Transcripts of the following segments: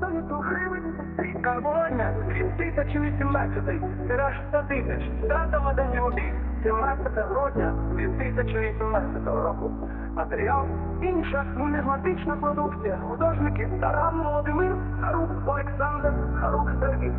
100 гривень, карбоня, 2018, тираж 100 тисяч, дата видання обіг, 17 грудня 2018 року. Матеріал інша нумізматична продукція, художники Таран Володимир, Харук Олександр, Харук Сергій.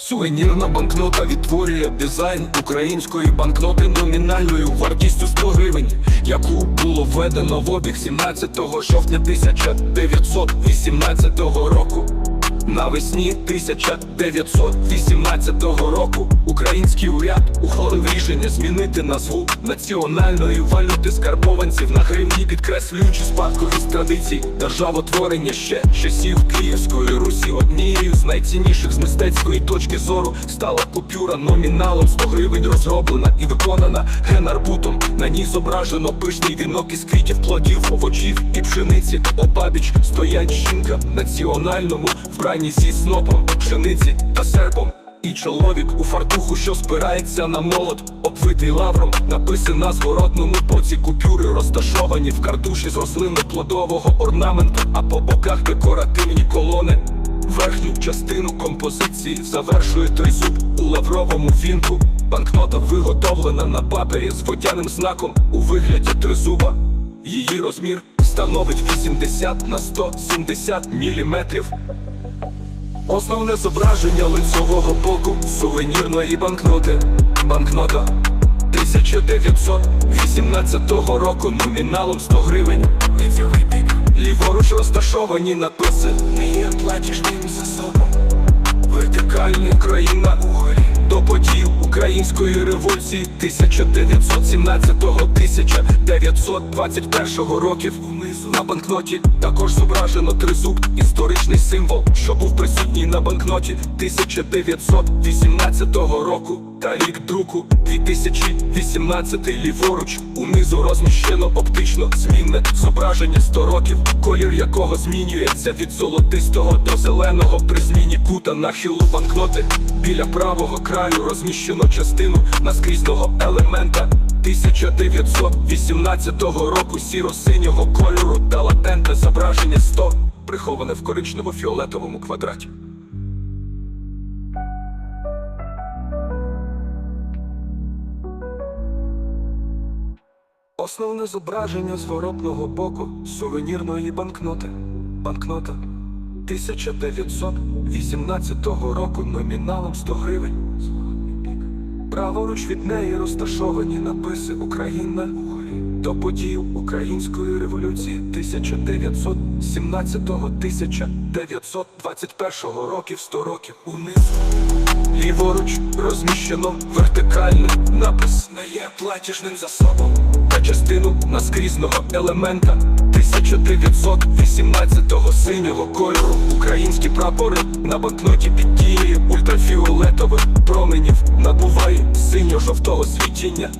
Сувенірна банкнота відтворює дизайн української банкноти номінальною вартістю 100 гривень, яку було введено в обіг 17 жовтня 1918 року. Навесні 1918 року український уряд ухвалив рішення змінити назву національної валюти скарбованців на гривні, підкреслюючи спадковість традицій державотворення ще часів Київської Русі. Однією з найцінніших з мистецької точки зору стала купюра номіналом 100 гривень, розроблена і виконана генарбутом. На ній зображено пишний вінок із квітів, плодів, овочів і пшениці. Обабіч стоять жінка в національному вбранні зі снопом, пшениці та серпом. І чоловік у фартуху, що спирається на молот, обвитий лавром, написано на зворотному боці купюри, розташовані в картуші з рослинно-плодового орнаменту, а по боках декоративні колони. Верхню частину композиції завершує тризуб у лавровому вінку. Банкнота виготовлена на папері з водяним знаком у вигляді тризуба. Її розмір становить 80 на 170 міліметрів. Основне зображення лицьового боку сувенірної банкноти. Банкнота 1918 року номіналом 100 гривень. Ліворуч розташовані написи Не є платіжним засобом. Вертикальна Української революції 1917-1921 років. Внизу на банкноті також зображено тризуб, історичний символ, що був присутній на банкноті 1918 року та рік друку 2018 ліворуч унизу розміщено оптично змінне зображення 100 років, колір якого змінюється від золотистого до зеленого при зміні кута нахилу банкноти. Біля правого краю розміщено частину наскрізного елемента 1918 року сіро-синього кольору та латентне зображення 100, приховане в коричнево-фіолетовому квадраті. Основне зображення зворотного боку сувенірної банкноти. Банкнота 1918 року номіналом 100 гривень. Праворуч від неї розташовані написи Україна до подій Української революції 1917-1921 років 100 років унизу. Ліворуч розміщено вертикальний напис не є платіжним засобом та частину наскрізного елемента. 1918-го синього кольору. Українські прапори на банкноті під дією ультрафіолетових променів. Набуває синьо-жовтого світіння